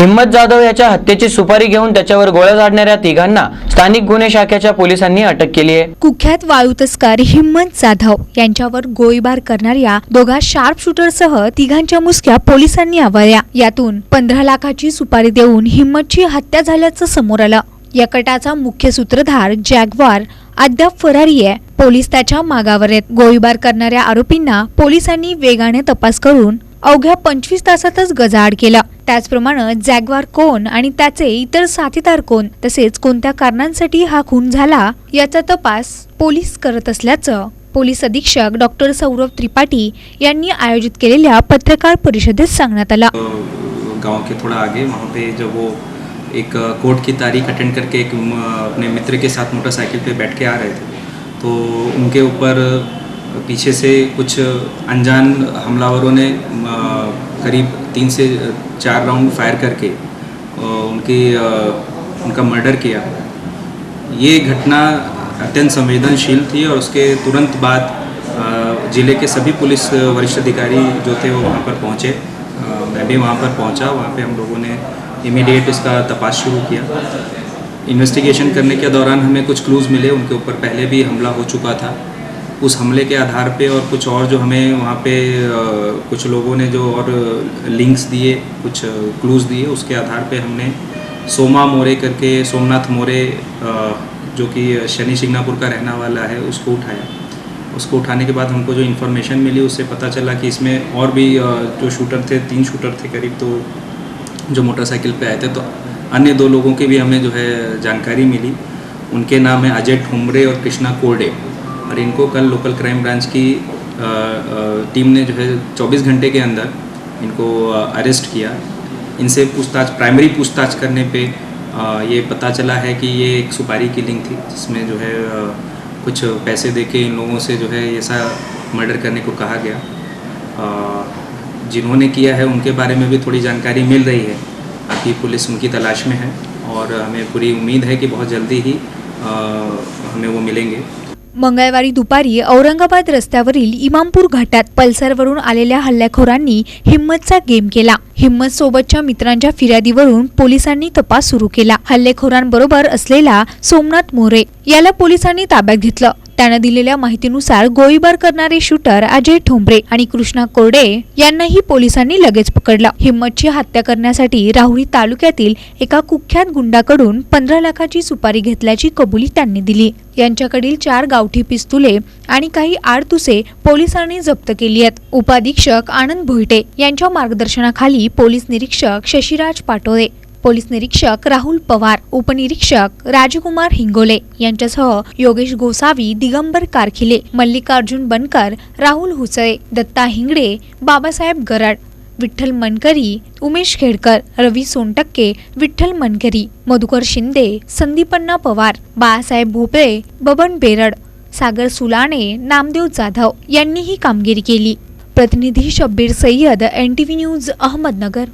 हिम्मत जाधव याच्या हत्येची सुपारी घेऊन त्याच्यावर गोळ्या झाडणाऱ्या तिघांना स्थानिक गुन्हे शाखेच्या पोलिसांनी अटक केली आहे. कुख्यात वाळू तस्कर हिम्मत जाधव यांच्यावर गोळीबार करणाऱ्या दोघा शार्प शूटरसह तिघांच्या मुसक्या पोलिसांनी आवळल्या. यातून पंधरा लाखाची सुपारी देऊन हिम्मतची हत्या झाल्याचं समोर आलं. या कटाचा मुख्य सूत्रधार जॅगवार अद्याप फरारी आहे. पोलीस त्याच्या मागावर आहेत. गोळीबार करणाऱ्या आरोपींना पोलिसांनी वेगाने तपास करून अवघ्या पंचवीस तासातच गजाआड केला. त्याचप्रमाणे जॅगवार कोण आणि त्याचे इतर साथीदार कोण तसेच कोणत्या कारणांसाठी हा खून झाला याचा तपास पोलीस करत असल्याचं पोलीस अधीक्षक डॉक्टर सौरभ त्रिपाठी यांनी आयोजित केलेल्या पत्रकार परिषदेत सांगण्यात आला. गांव के थोड़ा आगे वहाँ पे जब वो एक कोर्ट की तारीख अटेंड करके एक अपने मित्र के साथ मोटरसाइकिल पे बैठ के आ रहे थे। तो उनके ऊपर पीछे से कुछ अनजान हमलावरों ने करीब तीन से चार राउंड फायर करके उनकी उनका मर्डर किया। ये घटना अत्यंत संवेदनशील थी और उसके तुरंत बाद ज़िले के सभी पुलिस वरिष्ठ अधिकारी जो थे वो वहाँ पर पहुँचे। मैं भी वहाँ पर पहुँचा। वहाँ पे हम लोगों ने इमीडिएट इसका तपास शुरू किया। इन्वेस्टिगेशन करने के दौरान हमें कुछ क्लूज़ मिले। उनके ऊपर पहले भी हमला हो चुका था। उस हमले के आधार पे और कुछ और जो हमें वहाँ पे कुछ लोगों ने जो और लिंक्स दिए, कुछ क्लूज़ दिए, उसके आधार पे हमने सोमा मोरे करके, सोमनाथ मोरे जो कि शनि शिंगनापुर का रहना वाला है, उसको उठाया। उसको उठाने के बाद हमको जो इन्फॉर्मेशन मिली, उससे पता चला कि इसमें और भी जो शूटर थे, तीन शूटर थे करीब तो जो मोटरसाइकिल पे आए थे तो अन्य दो लोगों की भी हमें जो है जानकारी मिली। उनके नाम है अजय ठुमरे और कृष्णा कोरडे और इनको कल लोकल क्राइम ब्रांच की टीम ने जो है 24 घंटे के अंदर इनको अरेस्ट किया। इनसे पूछताछ प्राइमरी पूछताछ करने पे ये पता चला है कि ये एक सुपारी की लिंक थी, जिसमें जो है कुछ पैसे दे के इन लोगों से जो है ऐसा मर्डर करने को कहा गया। जिन्होंने किया है उनके बारे में भी थोड़ी जानकारी मिल रही है। अभी पुलिस उनकी तलाश में है और हमें पूरी उम्मीद है कि बहुत जल्दी ही हमें वो मिलेंगे। मंगळवारी दुपारी औरंगाबाद रस्त्यावरील इमामपूर घाटात पल्सरवरून आलेल्या हल्लेखोरांनी हिम्मतचा गेम केला. हिम्मत सोबतच्या मित्रांच्या फिर्यादीवरून पोलिसांनी तपास सुरू केला. हल्लेखोरांबरोबर असलेला सोमनाथ मोरे याला पोलिसांनी ताब्यात घेतलं. त्यानं दिलेल्या माहितीनुसार गोळीबार करणारे शूटर अजय ठोंबरे आणि कृष्णा कोरडे यांनाही पोलिसांनी लगेच पकडला. हिम्मतची हत्या करण्यासाठी राहुरी तालुक्यातील एका कुख्यात गुंडाकडून पंधरा लाखाची सुपारी घेतल्याची कबुली त्यांनी दिली. यांच्याकडील चार गावठी पिस्तुले आणि काही आडतुसे पोलिसांनी जप्त केली आहेत. उपाधीक्षक आनंद भोईटे यांच्या मार्गदर्शनाखाली पोलीस निरीक्षक शशिराज पाटोळे पोलीस निरीक्षक राहुल पवार उपनिरीक्षक राजकुमार हिंगोले यांच्यासह योगेश गोसावी दिगंबर कारखिले मल्लिकार्जुन बनकर राहुल हुसळे दत्ता हिंगडे बाबासाहेब गराड विठ्ठल मनकरी उमेश खेडकर रवी सोनटक्के विठ्ठल मनकरी मधुकर शिंदे संदीपन्ना पवार बाळासाहेब भोपळे बबन बेरड सागर सुलाणे नामदेव जाधव यांनी ही कामगिरी केली. प्रतिनिधी Shabbir Sayyed N T V news Ahmednagar.